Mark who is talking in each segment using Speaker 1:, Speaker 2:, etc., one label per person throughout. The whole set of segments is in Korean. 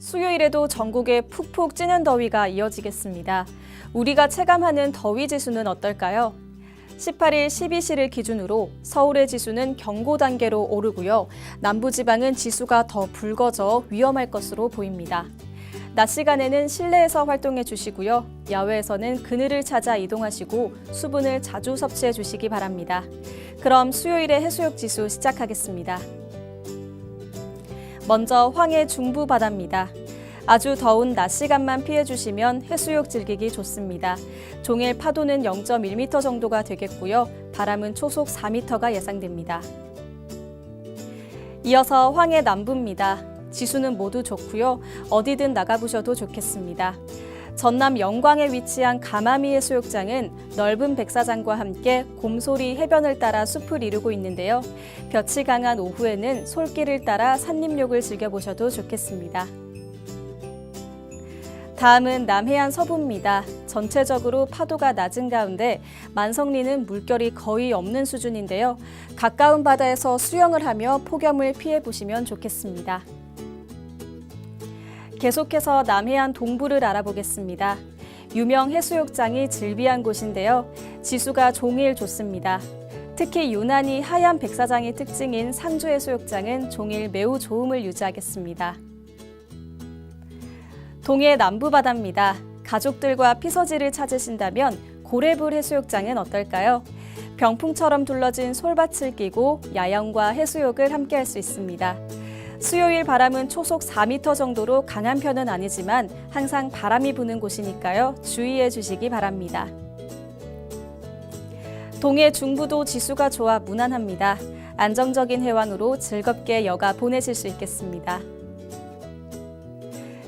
Speaker 1: 수요일에도 전국에 푹푹 찌는 더위가 이어지겠습니다. 우리가 체감하는 더위 지수는 어떨까요? 18일 12시를 기준으로 서울의 지수는 경고 단계로 오르고요. 남부지방은 지수가 더 붉어져 위험할 것으로 보입니다. 낮 시간에는 실내에서 활동해 주시고요. 야외에서는 그늘을 찾아 이동하시고 수분을 자주 섭취해 주시기 바랍니다. 그럼 수요일의 해수욕 지수 시작하겠습니다. 먼저 황해 중부 바다입니다. 아주 더운 낮 시간만 피해 주시면 해수욕 즐기기 좋습니다. 종일 파도는 0.1m 정도가 되겠고요. 바람은 초속 4m가 예상됩니다. 이어서 황해 남부입니다. 지수는 모두 좋고요. 어디든 나가보셔도 좋겠습니다. 전남 영광에 위치한 가마미 해수욕장은 넓은 백사장과 함께 곰소리 해변을 따라 숲을 이루고 있는데요. 볕이 강한 오후에는 솔길을 따라 산림욕을 즐겨보셔도 좋겠습니다. 다음은 남해안 서부입니다. 전체적으로 파도가 낮은 가운데 만성리는 물결이 거의 없는 수준인데요. 가까운 바다에서 수영을 하며 폭염을 피해 보시면 좋겠습니다. 계속해서 남해안 동부를 알아보겠습니다. 유명 해수욕장이 즐비한 곳인데요. 지수가 종일 좋습니다. 특히 유난히 하얀 백사장이 특징인 상주 해수욕장은 종일 매우 좋음을 유지하겠습니다. 동해 남부 바다입니다. 가족들과 피서지를 찾으신다면 고래불 해수욕장은 어떨까요? 병풍처럼 둘러진 솔밭을 끼고 야영과 해수욕을 함께 할 수 있습니다. 수요일 바람은 초속 4m 정도로 강한 편은 아니지만 항상 바람이 부는 곳이니까요. 주의해 주시기 바랍니다. 동해 중부도 지수가 좋아 무난합니다. 안정적인 해왕으로 즐겁게 여가 보내실 수 있겠습니다.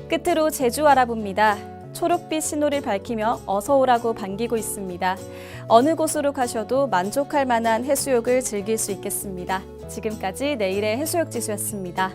Speaker 1: 끝으로 제주 알아봅니다. 초록빛 신호를 밝히며 어서 오라고 반기고 있습니다. 어느 곳으로 가셔도 만족할 만한 해수욕을 즐길 수 있겠습니다. 지금까지 내일의 해수욕 지수였습니다.